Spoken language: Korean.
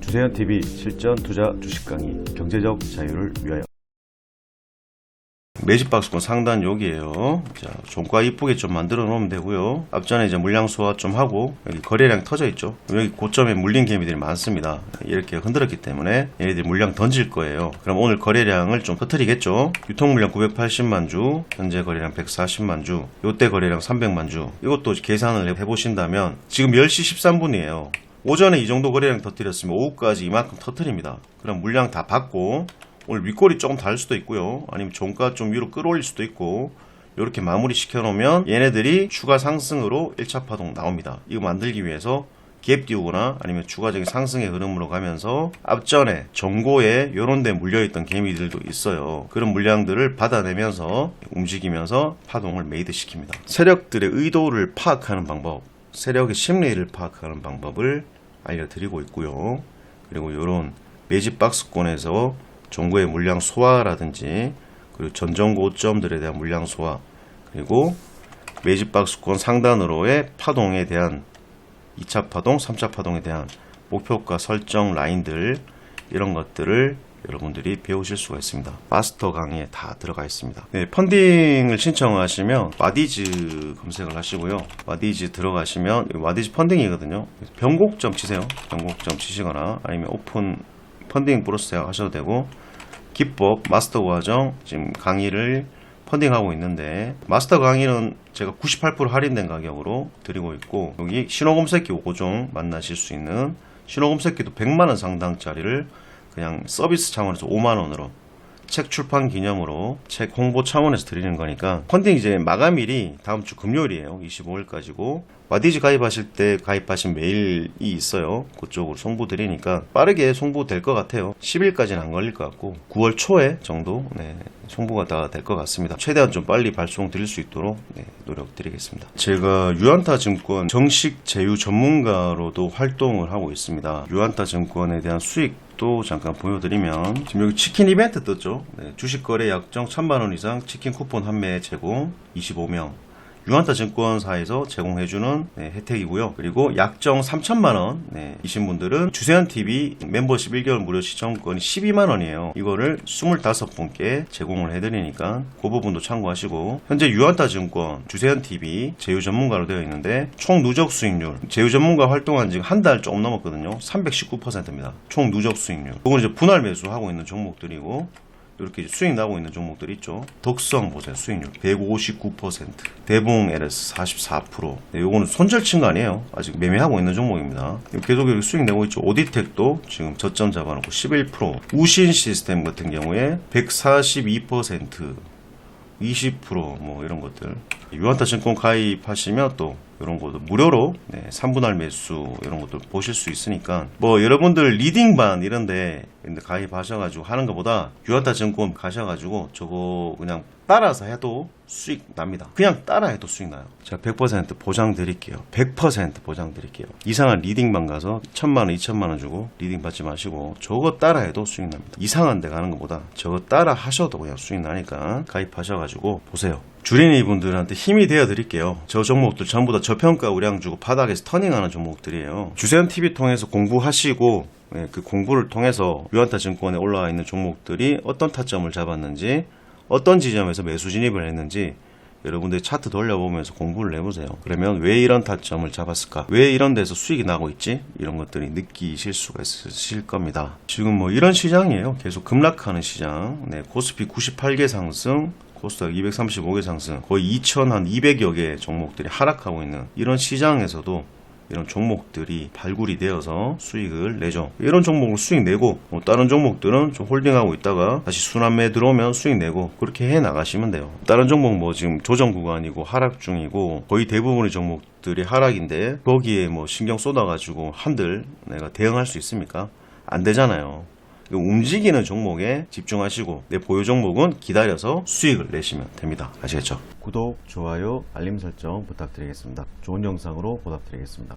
주세현 TV 실전 투자 주식 강의 경제적 자유를 위하여 매집박스권 상단 여기에요. 자, 종가 이쁘게 좀 만들어 놓으면 되고요. 앞전에 이제 물량 소화 좀 하고 여기 거래량 터져 있죠. 여기 고점에 물린 개미들이 많습니다. 이렇게 흔들었기 때문에 얘네들이 물량 던질 거예요. 그럼 오늘 거래량을 좀 터트리겠죠. 유통 물량 980만 주, 현재 거래량 140만 주, 요때 거래량 300만 주. 이것도 계산을 해 보신다면 지금 10시 13분이에요. 오전에 이 정도 거래량 터뜨렸으면 오후까지 이만큼 터뜨립니다. 그럼 물량 다 받고 오늘 윗골이 조금 달 수도 있고요. 아니면 종가 좀 위로 끌어올릴 수도 있고 이렇게 마무리 시켜놓으면 얘네들이 추가 상승으로 1차 파동 나옵니다. 이거 만들기 위해서 갭 띄우거나 아니면 추가적인 상승의 흐름으로 가면서 앞전에 전고에 요런 데 물려있던 개미들도 있어요. 그런 물량들을 받아내면서 움직이면서 파동을 메이드 시킵니다. 세력들의 의도를 파악하는 방법, 세력의 심리를 파악하는 방법을 알려드리고 있고요. 그리고 요런 매집 박스권에서 종고의 물량 소화라든지 그리고 전정 고점들에 대한 물량 소화 그리고 매집 박스권 상단으로의 파동에 대한 2차 파동, 3차 파동에 대한 목표가 설정 라인들 이런 것들을 여러분들이 배우실 수가 있습니다. 마스터 강의에 다 들어가 있습니다. 네, 펀딩을 신청하시면 와디즈 검색을 하시고요. 와디즈 들어가시면 와디즈 펀딩이거든요. 변곡점 치세요. 변곡점 치시거나 아니면 오픈 펀딩 브로스 하셔도 되고 기법 마스터 과정 지금 강의를 펀딩하고 있는데 마스터 강의는 제가 98% 할인된 가격으로 드리고 있고 여기 신호검색기 5종 만나실 수 있는 신호검색기도 100만원 상당짜리를 그냥 서비스 차원에서 5만원으로 책 출판 기념으로 책 홍보 차원에서 드리는 거니까 펀딩 이제 마감일이 다음 주 금요일이에요. 25일까지고 와디즈 가입하실 때 가입하신 메일이 있어요. 그쪽으로 송부 드리니까 빠르게 송부 될 것 같아요. 10일까지는 안 걸릴 것 같고 9월 초에 정도 네, 송부가 다 될 것 같습니다. 최대한 좀 빨리 발송 드릴 수 있도록 네, 노력 드리겠습니다. 제가 유안타 증권 정식 제휴 전문가로도 활동을 하고 있습니다. 유안타 증권에 대한 수익 또 잠깐 보여드리면 지금 여기 치킨 이벤트 떴죠. 네, 주식 거래 약정 1000만 원 이상 치킨 쿠폰 한매 제공 25명. 유한타 증권사에서 제공해주는 네, 혜택이고요. 그리고 약정 3천만 원 네, 이신 분들은 주세현 TV 멤버십 1개월 무료 시청권이 12만 원이에요. 이거를 25분께 제공을 해드리니까 그 부분도 참고하시고 현재 유한타 증권 주세현 TV 제휴 전문가로 되어 있는데 총 누적 수익률 제휴 전문가 활동한 지한달 조금 넘었거든요. 319%입니다. 총 누적 수익률. 이건 이제 분할 매수하고 있는 종목들이고 이렇게 수익 나고 있는 종목들 있죠. 덕성 보세요. 수익률 159%. 대봉 LS 44%. 네, 요거는 손절 친 거 아니에요. 아직 매매하고 있는 종목입니다. 계속 이렇게 수익 내고 있죠. 오디텍도 지금 저점 잡아놓고 11%. 우신 시스템 같은 경우에 142%. 20%뭐 이런 것들 유한타 증권 가입하시면 또 이런 것도 무료로 네, 3분할 매수 이런 것들 보실 수 있으니까 뭐 여러분들 리딩반 이런데 가입하셔가지고 하는 것보다 유한타 증권 가셔가지고 저거 그냥 따라서 해도 수익 납니다. 그냥 따라 해도 수익 나요. 제가 100% 보장 드릴게요. 100% 보장 드릴게요. 이상한 리딩반 가서 천만 원, 이천만 원 주고 리딩 받지 마시고 저거 따라 해도 수익 납니다. 이상한 데 가는 것보다 저거 따라 하셔도 그냥 수익 나니까 가입하셔가지고 보세요. 주린이 분들한테 힘이 되어 드릴게요. 저 종목들 전부 다 저평가 우량 주고 바닥에서 터닝하는 종목들이에요. 주세현 TV 통해서 공부하시고 예, 그 공부를 통해서 유한타 증권에 올라와 있는 종목들이 어떤 타점을 잡았는지 어떤 지점에서 매수 진입을 했는지 여러분들 차트 돌려보면서 공부를 해보세요. 그러면 왜 이런 타점을 잡았을까? 왜 이런 데서 수익이 나고 있지? 이런 것들이 느끼실 수가 있으실 겁니다. 지금 뭐 이런 시장이에요. 계속 급락하는 시장. 네, 코스피 98개 상승, 코스닥 235개 상승, 거의 2,200여 개 종목들이 하락하고 있는 이런 시장에서도 이런 종목들이 발굴이 되어서 수익을 내죠. 이런 종목을 수익 내고 뭐 다른 종목들은 좀 홀딩하고 있다가 다시 순환매 들어오면 수익 내고 그렇게 해 나가시면 돼요. 다른 종목 뭐 지금 조정 구간이고 하락 중이고 거의 대부분의 종목들이 하락인데 거기에 뭐 신경 쏟아가지고 한들 내가 대응할 수 있습니까? 안 되잖아요. 움직이는 종목에 집중하시고 내 보유 종목은 기다려서 수익을 내시면 됩니다. 아시겠죠? 구독, 좋아요, 알림 설정 부탁드리겠습니다. 좋은 영상으로 보답드리겠습니다.